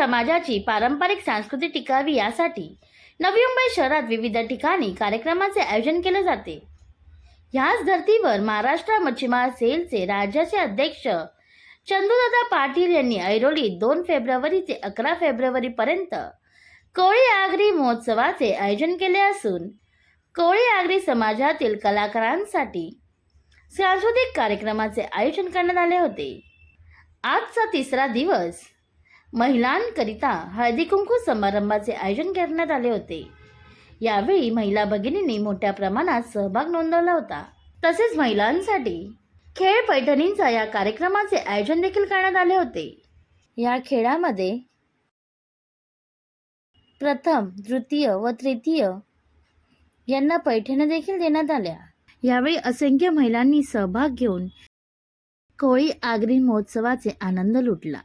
समाजाची पारंपरिक संस्कृती टिकावी यासाठी नवी मुंबई शहरात विविध ठिकाणी कार्यक्रमाचे आयोजन केले जाते. ह्याच धर्तीवर महाराष्ट्र मच्छीमार सेलचे राज्याचे अध्यक्ष चंदूदादा पाटील यांनी ऐरोलीत दोन फेब्रुवारी ते अकरा फेब्रुवारीपर्यंत कोळी आगरी महोत्सवाचे आयोजन केले असून कोळी आगरी समाजातील कलाकारांसाठी सांस्कृतिक कार्यक्रमाचे आयोजन करण्यात आले होते. आजचा तिसरा दिवस महिलांकरिता हळदी कुंकू समारंभाचे आयोजन करण्यात आले होते. यावेळी महिला भगिनींनी मोठ्या प्रमाणात सहभाग नोंदवला होता. तसेच महिलांसाठी खेळ पैठणींचा या कार्यक्रमाचे आयोजन देखील करण्यात आले होते. या खेळामध्ये प्रथम तृतीय व तृतीय यांना पैठण्या देखील देण्यात आल्या. यावेळी असंख्य महिलांनी सहभाग घेऊन कोळी आगरी महोत्सवाचे आनंद लुटला.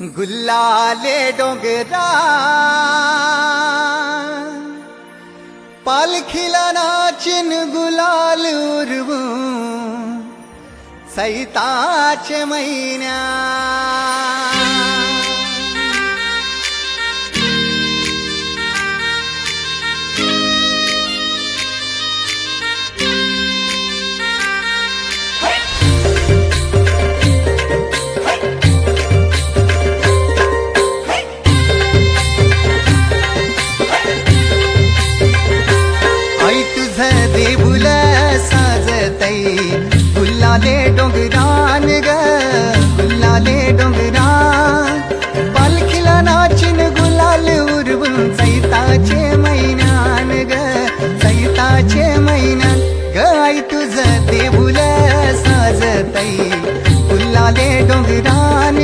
गुल्लाले डोंगरा। पालखीला नाचिन गुलाल उरवू। सैताचे महिन्या सैताचे महिन्यात ग तुझ देऊल साजतई गुल्लाले डोंगरान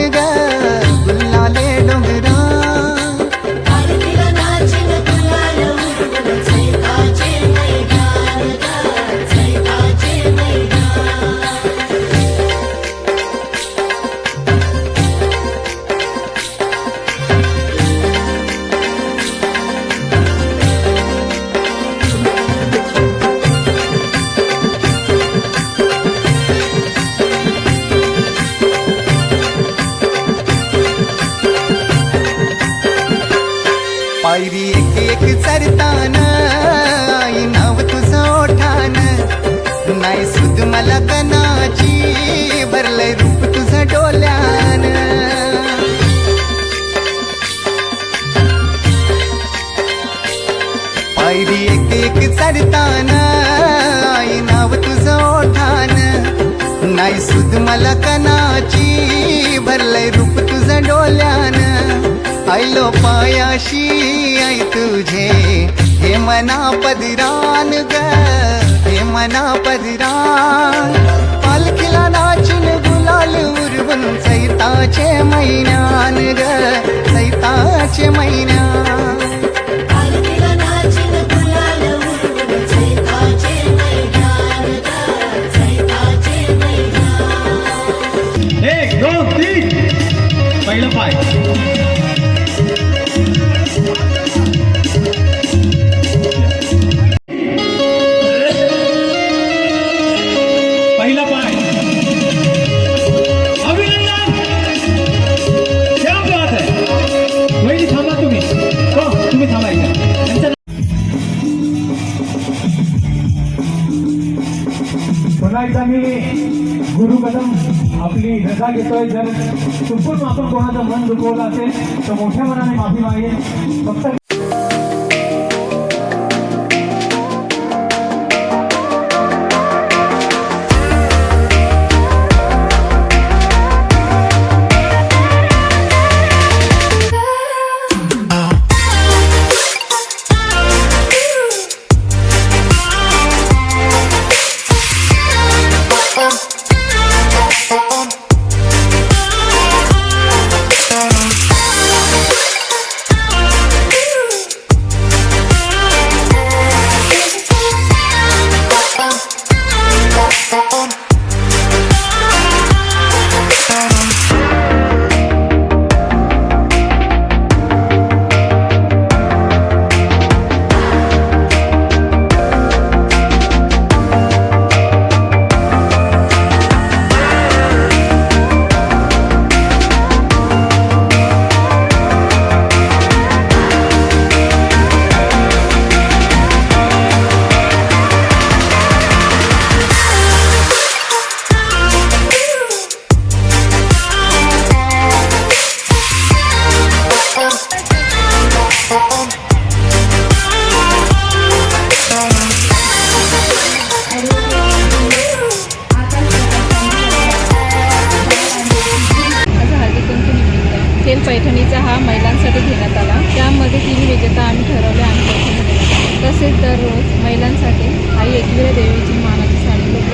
लखनाची भरलंय रूप तुझं डोल्यान आयलो पायाशी आई तुझे. हे मना पदिरान ग हे मना पदिरान. पालखीला नाचून गुलाल उरवून सैताचे मैन्यान ग सैताचे मैना पुन्हा एकदा मी. गुरु कदम आपली रजा घेतोय. जर चुकून आपण कोणाचं मन दुखवलं असेल तर मोठ्या मनाने माफी मागेल फक्त असेल तसेच दररोज महिलांसाठी आई एकविरा देवीची मानाची साडी लोक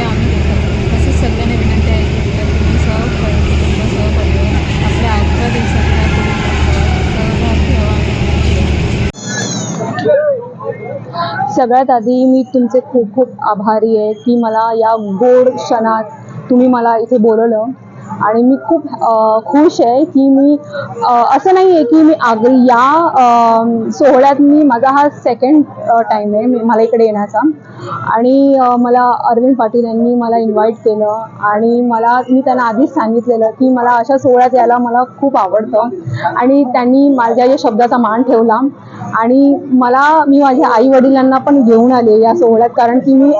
आम्ही देतो तसेच सगळ्यांना विनंती आहे की तुम्ही सह कुटुंब सहपरिवार आपल्या आजच्या दिवसातल्या सहभागी सगळ्यात आधी मी तुमचे खूप खूप आभारी आहे की मला या गोड क्षणात तुम्ही मला इथे बोलवलं. आणि मी खूप खुश आहे की मी असं नाही आहे की मी आग या सोहळ्यात मी माझा हा सेकंड टाईम आहे मी- मला इकडे येण्याचा. आणि मला अरविंद पाटील यांनी मला इन्व्हाइट केलं आणि मला मी त्यांना आधीच सांगितलेलं की मला अशा सोहळ्यात यायला मला खूप आवडतं. आणि त्यांनी माझ्या या शब्दाचा मान ठेवला. आणि मला मी माझ्या आई वडिलांना पण घेऊन आले या सोहळ्यात. कारण की मी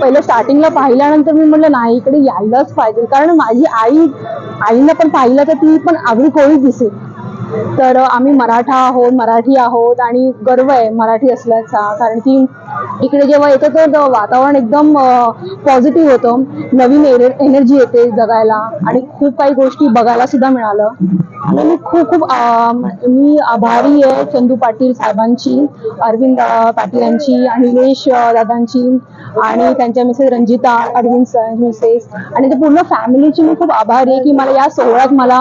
पहिलं स्टार्टिंगला पाहिल्यानंतर मी म्हटलं नाही इकडे यायलाच पाहिजे. कारण माझी आई आईला पण पाहिलं तर ती पण आगळी कोळीच दिसेल. तर आम्ही मराठा आहोत मराठी आहोत आणि गर्व आहे मराठी असल्याचा. कारण की इकडे जेव्हा येतो तर वातावरण एकदम पॉझिटिव्ह होतं. नवीन एनर्जी येते जगायला. आणि खूप काही गोष्टी बघायला सुद्धा मिळालं. मी खूप खूप मी आभारी आहे चंदू पाटील साहेबांची अरविंद पाटील यांची आणि निलेश दादांची आणि त्यांच्या Mrs Ranjita Arvind sir Mrs. आणि त्या पूर्ण फॅमिलीची मी खूप आभारी आहे की मला या सोहळ्यात मला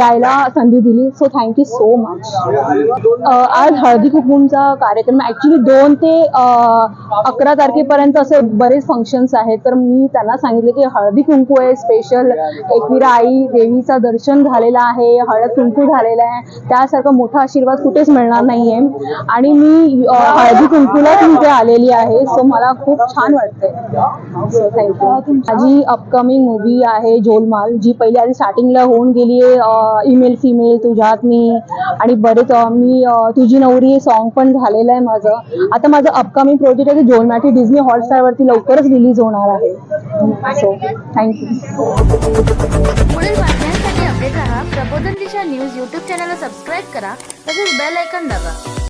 यायला संधी दिली. सो थँक्यू सो मच आज हळदी कुंकूचा कार्यक्रम ऍक्च्युली दोन ते अकरा तारखेपर्यंत असे बरेच फंक्शन्स आहेत. तर मी त्यांना सांगितले की हळदी कुंकू आहे स्पेशल एकविरा आई देवीचं दर्शन झालेलं आहे. हळद कुंकू झालेलं आहे. त्यासारखा मोठा आशीर्वाद कुठेच मिळणार नाहीये. आणि मी हळदी कुंकूलाच मी इथे आलेली आहे सो मला खूप छान वाटतंय. थँक्यू माझी अपकमिंग मूवी आहे जोलमाल जी पहिली आधी स्टार्टिंगला होऊन गेली आहे ईमेल फिमेल तुझ्यात मी. आणि बरेच मी तुझी नवरी सॉन्ग पण झालेलं आहे माझं. आता माझं अपकमिंग प्रोजेक्ट आहे जोलमॅटी डिझनी हॉटस्टारवरती लवकरच रिलीज होणार आहे. सो थँक्यू पुढील बातम्यांसाठी अपडेट राहा. प्रबोधन दिशा न्यूज यूट्यूब चॅनलला सबस्क्राईब करा. तसेच बेल ऐकन दाबा.